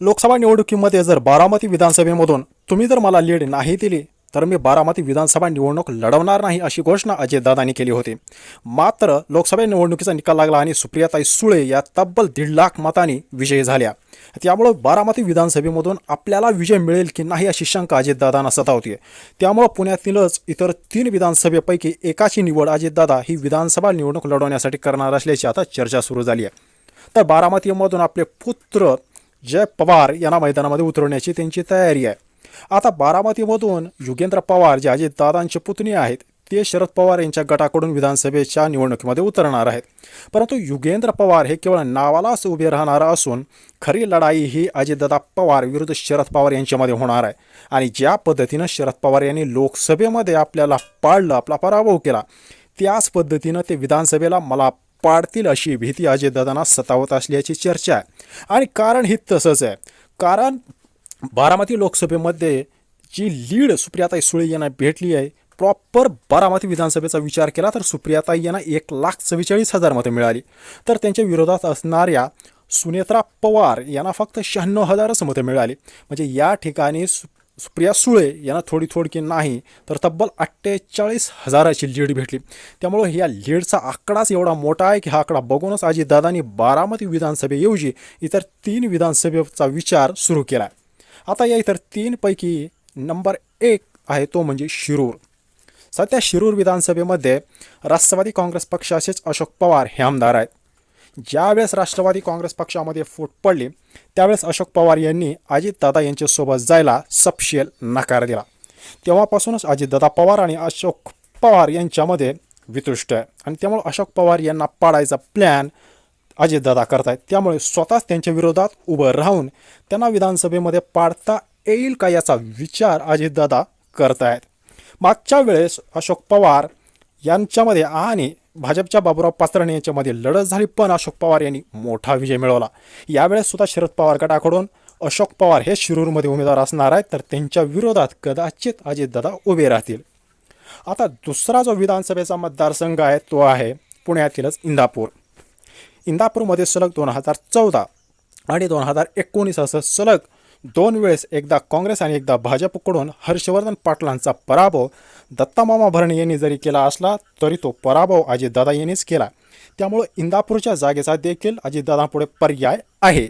लोकसभा निवडणुकीमध्ये जर बारामती विधानसभेमधून तुम्ही जर मला लीड नाही दिली तर मी बारामती विधानसभा निवडणूक लढवणार नाही अशी घोषणा अजितदादांनी केली होती. मात्र लोकसभा निवडणुकीचा निकाल लागला आणि सुप्रियाताई सुळे या तब्बल दीड लाख मतांनी विजयी झाल्या. त्यामुळं बारामती विधानसभेमधून आपल्याला विजय मिळेल की नाही अशी शंका अजितदादांना सतावते त्यामुळं पुण्यातीलच इतर तीन विधानसभेपैकी एकाची निवड अजितदादा ही विधानसभा निवडणूक लढवण्यासाठी करणार असल्याची आता चर्चा सुरू झाली आहे तर बारामतीमधून आपले पुत्र जय पवार यांना मैदानामध्ये उतरवण्याची त्यांची तयारी आहे. आता बारामतीमधून युगेंद्र पवार जे अजितदादांचे पुतणी आहेत ते शरद पवार यांच्या गटाकडून विधानसभेच्या निवडणुकीमध्ये उतरणार आहेत. परंतु युगेंद्र पवार हे केवळ नावालाच उभे राहणार असून खरी लढाई ही अजितदादा पवार विरुद्ध शरद पवार यांच्यामध्ये होणार आहे. आणि ज्या पद्धतीनं शरद पवार यांनी लोकसभेमध्ये आपल्याला पाळलं आपला पराभव केला त्याच पद्धतीनं ते विधानसभेला मला पाडतील अशी भीती अजितदादांना सतावत असल्याची चर्चा आहे. आणि कारण हे तसंच आहे. कारण बारामती लोकसभेमध्ये जी लीड सुप्रियाताई सुळे यांना भेटली आहे प्रॉपर बारामती विधानसभेचा विचार केला तर सुप्रियाताई यांना एक लाख चव्वेचाळीस हजार मतं मिळाली. तर त्यांच्या विरोधात असणाऱ्या सुनेत्रा पवार यांना फक्त शहाण्णव हजारच मतं मिळाली. म्हणजे या ठिकाणी सु सुप्रिया सुळे यांना थोडी थोडकी नाही तर तब्बल अठ्ठेचाळीस हजाराची लीड भेटली. त्यामुळं या लीडचा आकडाच एवढा मोठा आहे की हा आकडा बघूनच अजितदादांनी बारामती विधानसभेऐवजी इतर तीन विधानसभेचा विचार सुरू केला आता या इतर तीनपैकी नंबर एक आहे तो म्हणजे शिरूर. सध्या शिरूर विधानसभेमध्ये राष्ट्रवादी काँग्रेस पक्षाचेच अशोक पवार हे आमदार आहेत. ज्यावेळेस राष्ट्रवादी काँग्रेस पक्षामध्ये फूट पडली त्यावेळेस अशोक पवार यांनी अजितदादा यांच्यासोबत जायला सपशेल नकार दिला. तेव्हापासूनच अजितदादा पवार आणि अशोक पवार यांच्यामध्ये वितुष्ट आहे. आणि त्यामुळे अशोक पवार यांना पाडायचा प्लॅन अजितदादा करतायत. त्यामुळे स्वतःच त्यांच्या विरोधात उभं राहून त्यांना विधानसभेमध्ये पाडता येईल का याचा विचार अजितदादा करतायत. मागच्या वेळेस अशोक पवार यांच्यामध्ये आणि भाजपच्या बाबुराव पाचरणे यांच्यामध्ये लढत झाली पण अशोक पवार यांनी मोठा विजय मिळवला. यावेळेस सुद्धा शरद पवार गटाकडून अशोक पवार हे शिरूरमध्ये उमेदवार असणार आहेत तर त्यांच्या विरोधात कदाचित अजितदादा उभे राहतील. आता दुसरा जो विधानसभेचा मतदारसंघ आहे तो आहे पुण्यातीलच इंदापूर. इंदापूरमध्ये सलग दोन हजार चौदा आणि दोन हजार एकोणीस असं सलग दोन वेळेस एकदा काँग्रेस आणि एकदा भाजपकडून हर्षवर्धन पाटलांचा पराभव दत्तामामा भरणे यांनी जरी केला असला तरी तो पराभव अजितदादा यांनीच केला. त्यामुळं इंदापूरच्या जागेचा देखील अजितदादापुढे पर्याय आहे.